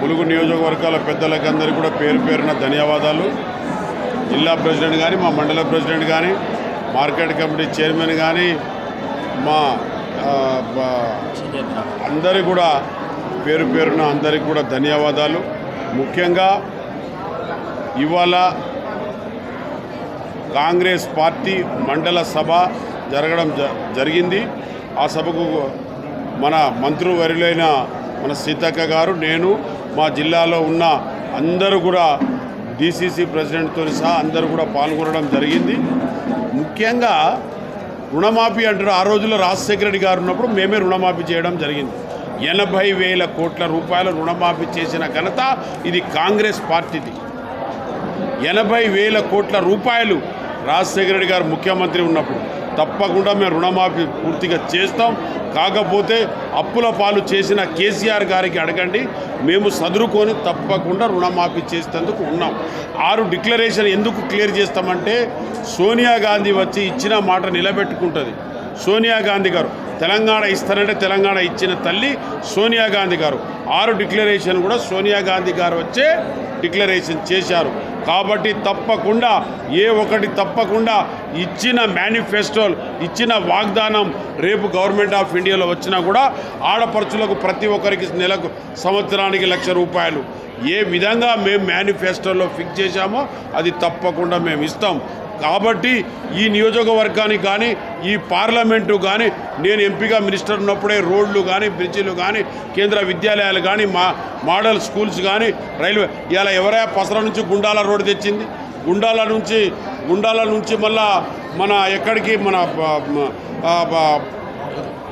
ములుగు నియోజకవర్గాల పెద్దలకందరికీ కూడా పేరు పేరున ధన్యవాదాలు. జిల్లా ప్రెసిడెంట్ కానీ మా మండల ప్రెసిడెంట్ కానీ మార్కెట్ కమిటీ చైర్మన్ కానీ మా అందరి కూడా పేరు పేరున అందరికీ కూడా ధన్యవాదాలు. ముఖ్యంగా ఇవాళ కాంగ్రెస్ పార్టీ మండల సభ జరగడం జ- జరిగింది. ఆ సభకు మన మంత్రివర్యులైన మన సీతక్క గారు నేను మా జిల్లాలో ఉన్న అందరూ కూడా డిసిసి ప్రెసిడెంట్తో సహా అందరూ కూడా పాల్గొనడం జరిగింది. ముఖ్యంగా రుణమాఫీ అంటారు. ఆ రోజుల్లో రాజశేఖర రెడ్డి గారు ఉన్నప్పుడు మేమే రుణమాఫీ చేయడం జరిగింది. ఎనభై వేల కోట్ల రూపాయల రుణమాఫీ చేసిన ఘనత ఇది కాంగ్రెస్ పార్టీది. ఎనభై వేల కోట్ల రూపాయలు రాజశేఖర రెడ్డి గారు ముఖ్యమంత్రి ఉన్నప్పుడు తప్పకుండా మేము రుణమాఫీ పూర్తిగా చేస్తాం. కాకపోతే అప్పుల పాలు చేసిన కేసీఆర్ గారికి అడగండి. మేము సదురుకొని తప్పకుండా రుణమాఫీ చేసేందుకు ఉన్నాం. ఆరు డిక్లరేషన్ ఎందుకు క్లియర్ చేస్తామంటే సోనియా గాంధీ వచ్చి ఇచ్చిన మాట నిలబెట్టుకుంటుంది. సోనియా గాంధీ గారు తెలంగాణ ఇస్తానంటే తెలంగాణ ఇచ్చిన తల్లి సోనియా గాంధీ గారు. ఆరు డిక్లరేషన్ కూడా సోనియా గాంధీ గారు వచ్చే డిక్లరేషన్ చేశారు. కాబట్టి తప్పకుండా ఏ ఒకటి తప్పకుండా ఇచ్చిన మేనిఫెస్టోలు ఇచ్చిన వాగ్దానం రేపు గవర్నమెంట్ ఆఫ్ ఇండియాలో వచ్చినా కూడా ఆడపడుచులకు ప్రతి ఒక్కరికి నెలకు సంవత్సరానికి లక్ష రూపాయలు. ఏ విధంగా మేము మేనిఫెస్టోలో ఫిక్స్ చేశామో అది తప్పకుండా మేము ఇస్తాం. కాబట్టి ఈ నియోజకవర్గానికి కానీ ఈ పార్లమెంటు కానీ నేను ఎంపీగా మినిస్టర్ ఉన్నప్పుడే రోడ్లు కానీ బ్రిడ్జిలు కానీ కేంద్ర విద్యాలయాలు కానీ మా మోడల్ స్కూల్స్ కానీ రైల్వే ఇలా ఎవరైనా పసర నుంచి గుండాల రోడ్డు తెచ్చింది? గుండాల నుంచి గుండాల నుంచి మళ్ళా మన ఎక్కడికి మన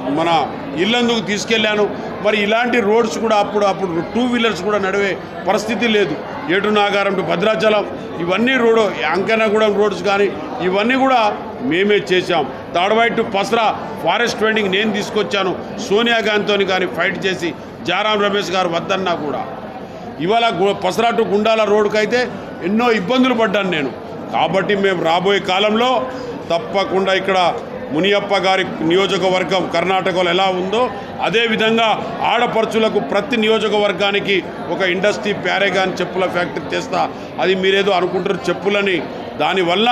మన ఇల్లందుకు తీసుకెళ్ళాను. మరి ఇలాంటి రోడ్స్ కూడా అప్పుడు అప్పుడు టూ వీలర్స్ కూడా నడివే పరిస్థితి లేదు. ఏటు నాగారం టు భద్రాచలం ఇవన్నీ రోడ్ అంకనగూడెం రోడ్స్ కానీ ఇవన్నీ కూడా మేమే చేశాం. Tadvai to Pasara forest trending నేను తీసుకొచ్చాను. సోనియా గాంధీతో కానీ ఫైట్ చేసి జారాం రమేష్ గారు వద్దన్నా కూడా. ఇవాళ గు- పసరా టు గుండాల రోడ్డుకైతే అయితే ఎన్నో ఇబ్బందులు పడ్డాను నేను. కాబట్టి మేము రాబోయే కాలంలో తప్పకుండా ఇక్కడ మునియప్ప గారి నియోజకవర్గం కర్ణాటకలో ఎలా ఉందో అదేవిధంగా ఆడపడుచులకు ప్రతి నియోజకవర్గానికి ఒక ఇండస్ట్రీ ప్యారేగాన్ చెప్పుల ఫ్యాక్టరీ చేస్తా అది మీరేదో అనుకుంటారు చెప్పులని. దానివల్ల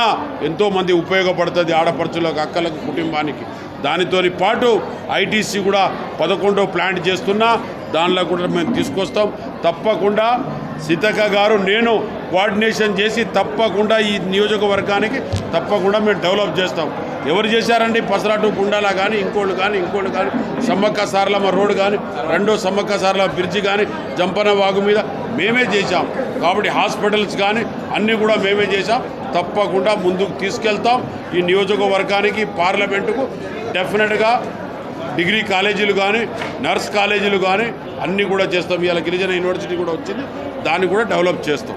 ఎంతోమంది ఉపయోగపడుతుంది ఆడపడుచులకు అక్కలకు కుటుంబానికి. దానితోని పాటు ఐటీసీ కూడా పదకొండో ప్లాంట్ చేస్తున్నా దానిలో కూడా మేము తీసుకొస్తాం. తప్పకుండా సీతక్క గారు నేను కోఆర్డినేషన్ చేసి తప్పకుండా ఈ నియోజకవర్గానికి తప్పకుండా మేము డెవలప్ చేస్తాం. ఎవరు చేశారండి? పసరాటు గుండాల కానీ ఇంకోళ్ళు కానీ ఇంకోళ్ళు కానీ సమ్మక్క సారలమ్మ రోడ్డు కానీ రెండో సమ్మక్క సార్ల బ్రిడ్జి కానీ జంపన వాగు మీద మేమే చేశాం. కాబట్టి హాస్పిటల్స్ కానీ అన్నీ కూడా మేమే చేశాం. తప్పకుండా ముందుకు తీసుకెళ్తాం. ఈ నియోజకవర్గానికి పార్లమెంటుకు డెఫినెట్గా డిగ్రీ కాలేజీలు కానీ నర్స్ కాలేజీలు కానీ అన్నీ కూడా చేస్తాం. ఇవాళ గిరిజన యూనివర్సిటీ కూడా వచ్చింది. దాన్ని కూడా డెవలప్ చేస్తాం.